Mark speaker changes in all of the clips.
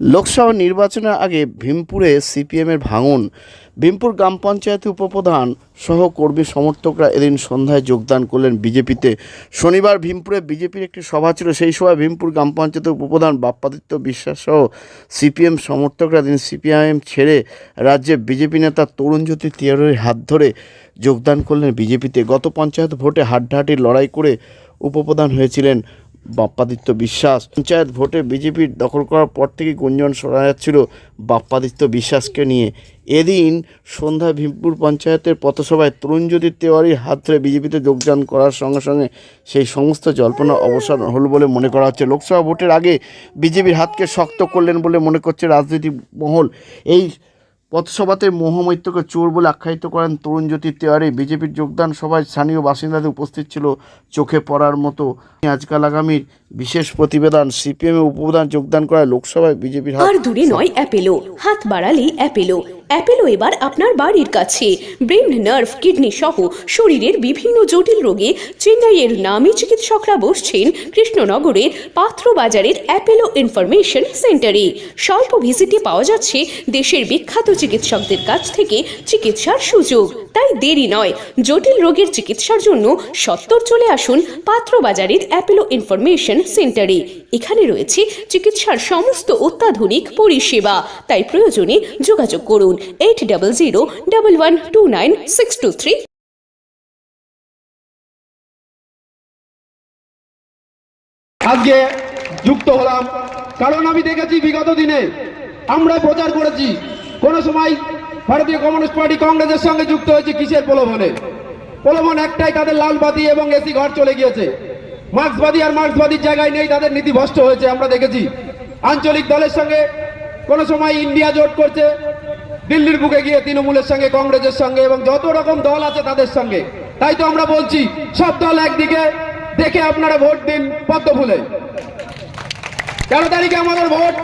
Speaker 1: লোকসভা নির্বাচনের আগে ভীমপুরে সিপিএমের ভাঙন, ভীমপুর গ্রাম পঞ্চায়েত উপপ্রধান সহ কর্মী সমর্থকরা এদিন সন্ধ্যায় যোগদান করলেন বিজেপিতে। শনিবার ভীমপুরে বিজেপির একটি সভা ছিল, সেই সভায় ভীমপুর গ্রাম পঞ্চায়েতের উপপ্রধান বাপ্পাদিত্য বিশ্বাস সহ সিপিএম সমর্থকরা দিন সিপিআইএম ছেড়ে রাজ্যে বিজেপি নেতা তরুণজ্যোতি তিয়ারের হাত ধরে যোগদান করলেন বিজেপিতে। গত পঞ্চায়েত ভোটে হাড্ডাহাড্ডি লড়াই করে উপপ্রধান হয়েছিলেন বাপ্পাদিত্য বিশ্বাস। পঞ্চায়েত ভোটে বিজেপির দখল করার পর থেকে গুঞ্জন শোনা যাচ্ছিল বাপ্পাদিত্য বিশ্বাসকে নিয়ে। এদিন সন্ধ্যা ভীমপুর পঞ্চায়েতের পথসভায় তরুণজ্যোতি তেওয়ারির হাত ধরে বিজেপিতে যোগদান করার সঙ্গে সঙ্গে সেই সমস্ত জল্পনা অবসান হল বলে মনে করা হচ্ছে। লোকসভা ভোটের আগে বিজেপির হাতকে শক্ত করলেন বলে মনে করছে রাজনৈতিক মহল। এই পথসভাতে মোহামৈত্যকে চোর বলে আখ্যায়িত করেন তরুণ জ্যোতি তেওয়ারি বিজেপির যোগদান সভায় স্থানীয় বাসিন্দাদের উপস্থিত ছিল। চোখে পড়ার মতো আজকাল আগামীর বিশেষ প্রতিবেদন সিপিএমে উপদান যোগদান করায় লোকসভায় বিজেপির
Speaker 2: আর দূরে নয়, অ্যাপেলো। হাত বাড়ালেই অ্যাপেলো। অ্যাপেলো এবার আপনার বাড়ির কাছে। ব্রেন, নার্ভ, কিডনি সহ শরীরের বিভিন্ন জটিল রোগে চেন্নাইয়ের নামী চিকিৎসকরা বসছেন কৃষ্ণনগরের পাত্র বাজারের অ্যাপেলো ইনফরমেশন সেন্টারে। স্বল্প ভিজিটে পাওয়া যাচ্ছে দেশের বিখ্যাত চিকিৎসকদের কাছ থেকে চিকিৎসার সুযোগ। তাই দেরি নয়। জটিল রোগের চিকিৎসার জন্য সত্তর চলে আসুন পাত্র বাজারের অ্যাপেলো ইনফরমেশন সেন্টারে। এখানে রয়েছে চিকিৎসার সমস্ত অত্যাধুনিক পরিষেবা। তাই প্রয়োজনে যোগাযোগ করুন eight double zero double one two nine six two three
Speaker 3: আজকে যুক্ত হলাম। কারণ আমি দেখেছি বিগত দিনে আমরা প্রচার করেছি। কোন সময় ভারতীয় কমিউনিস্ট পার্টি কংগ্রেসের সঙ্গে যুক্ত হয়েছে কিসের প্রলোভনে? প্রলোভন একটাই, তাদের লাল বাতি এবং এসি ঘর চলে গিয়েছে। মার্ক্সবাদী আর মার্ক্সবাদীর জায়গায় নেই, তাদের নীতি ভ্রষ্ট হয়েছে, আমরা দেখেছি। আঞ্চলিক দলের সঙ্গে কোন সময় ইন্ডিয়া জোট করছে, দিল্লির বুকে গিয়ে তৃণমূলের সঙ্গে, কংগ্রেসের সঙ্গে, এবং যত রকম দল আছে তাদের সঙ্গে। তাই তো আমরা বলছি, সব দল একদিকে, দেখে আপনারা ভোট দিন পদ্ম ফুলে। তেরো তারিখে আমাদের ভোট,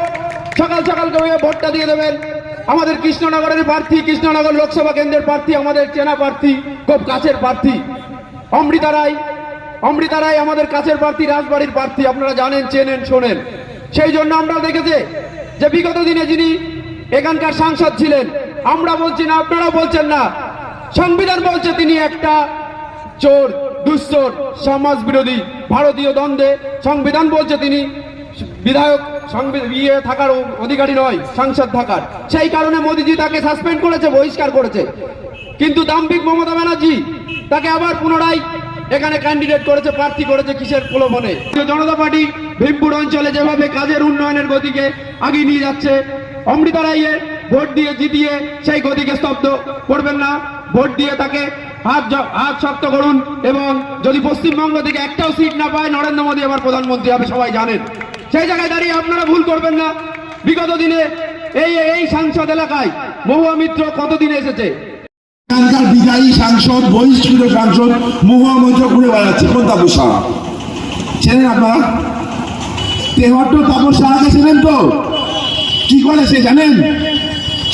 Speaker 3: সকাল সকাল করে ভোটটা দিয়ে দেবেন। আমাদের কৃষ্ণনগরের প্রার্থী, কৃষ্ণনগর লোকসভা কেন্দ্রের প্রার্থী, আমাদের চেনা প্রার্থী, খুব কাছের প্রার্থী। অমৃতা রায় অমৃতা রায় আমাদের কাছের প্রার্থী, রাজবাড়ির প্রার্থী, আপনারা জানেন, চেনেন, শোনেন। সেই জন্য আমরা দেখেছে যে বিগত দিনে যিনি এখানকার সাংসদ ছিলেন, আমরা বলছি না, আপনারা বলছেন না। সংবিধান বলছে তিনি একটা চোর, দুশ্চোর সমাজ বিরোধী ভারতীয় দ্বন্দ্বে। সংবিধান বলছে তিনি বিধায়ক ইয়ে থাকার অধিকারী নয়, সাংসদ থাকার। সেই কারণে মোদিজি তাকে সাসপেন্ড করেছে, বহিষ্কার করেছে। কিন্তু দাম্ভিক মমতা ব্যানার্জি তাকে আবার পুনরায় এখানে ক্যান্ডিডেট করেছে, প্রার্থী করেছে কিসের প্রলোভনে? জনতা পার্টি ভীমপুর অঞ্চলে যেভাবে কাজের উন্নয়নের গতিকে আগিয়ে নিয়ে যাচ্ছে, অমৃতা রাইয়ের ভোট দিয়ে জিতিয়ে সেই গতিকে স্তব্ধ করবেন না। ভোট দিয়ে তাকে হাত হাত শক্ত করুন এবং যদি পশ্চিমবঙ্গ থেকে একটাও সিট না পায়, নরেন্দ্র মোদী আবার প্রধানমন্ত্রী হবে, সবাই জানেন। সেই জায়গায় দাঁড়িয়ে আপনারা ভুল করবেন না। বিগত দিনে এই এই সাংসদ এলাকায় মহুয়া মিত্র কতদিন এসেছে?
Speaker 4: এখানকার বিদায়ী সাংসদ, বহিষ্কৃত সাংসদ মহুয়া মঞ্চ ঘুরে বেড়াচ্ছে কোন তাপস সাহা চেনেন আপনারা? তেহট্ট তাপস সাহাকে চেনেন তো? কি করে সে জানেন?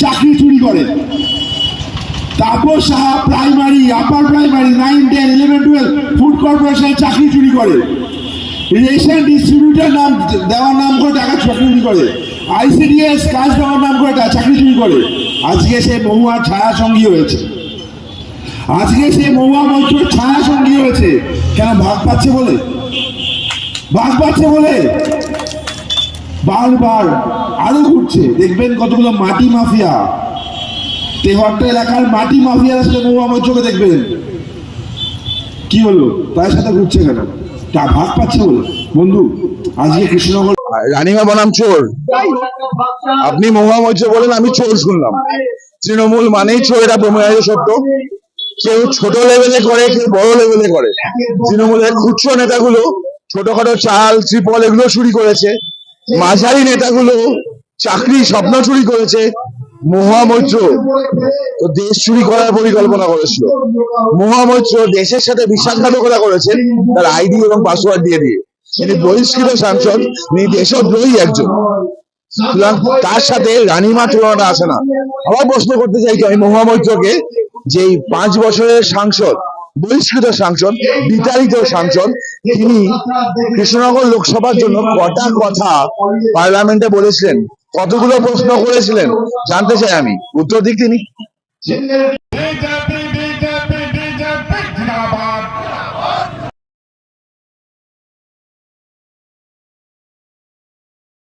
Speaker 4: চাকরি চুরি করে। Tapas Saha primary upper primary nine ten eleven twelve food কর্পোরেশনে চাকরি চুরি করে। রেশন ডিস্ট্রিবিউটার নাম দেওয়ার নাম করে টাকা চাকরি করে। আইসিডিএস কাজ দেওয়ার নাম করে চাকরি চুরি করে। আজকে সে মহুয়ার ছায়া সঙ্গী হয়েছে। আজকে সে মহুয়া মন্ত্রের ছায়া সঙ্গী হয়েছে। কেন ভাগ পাচ্ছে বলে? ভাগ পাচ্ছে বলে? বারবার আরও ঘুরছে। দেখবেন কতগুলো মাটি মাফিয়া। তেহট্ট এলাকার মাটি মাফিয়ার সাথে মহুয়া মঞ্চকে দেখবেন। কি হলো তার সাথে ঘুরছে কেন? তা ভাগ পাচ্ছে বলে। বন্ধু, আজকে কৃষ্ণনগর
Speaker 5: রানিমা বনাম চোর। আপনি মহুয়া মঞ্চ বলেন, আমি চোর শুনলাম। তৃণমূল মানেই চোর, এটা প্রমাণিত সত্য। কেউ ছোট লেভেলে করে, কেউ বড় লেভেলে করে। তৃণমূলের খুচরো নেতাগুলো, ছোটখাটো চাল, ত্রিপল, এগুলো চুরি করেছে। মাঝারি নেতাগুলো চাকরি, স্বপ্ন চুরি করেছে। মহুয়া মৈত্র তো দেশ চুরি করার পরিকল্পনা করেছিল। মহামৈত্র দেশের সাথে বিশ্বাসঘাতকতা করেছেন তার আইডি এবং পাসওয়ার্ড দিয়ে দিয়ে। তিনি বহিষ্কৃত সাংসদ, তিনি দেশদ্রোহী একজন। তার সাথে রানীমা তুলনাটা আসে না। আবার প্রশ্ন করতে চাইছি আমি মহামৈত্রকে যেই পাঁচ বছরের সাংসদ বহিষ্কৃত সাংসদ, বিতাড়িত সাংসদ, তিনি কৃষ্ণনগর লোকসভার জন্য কটা কথা পার্লামেন্টে বলেছিলেন, কতগুলো প্রশ্ন করেছিলেন, জানতে চাই আমি। উত্তর দিক তিনি।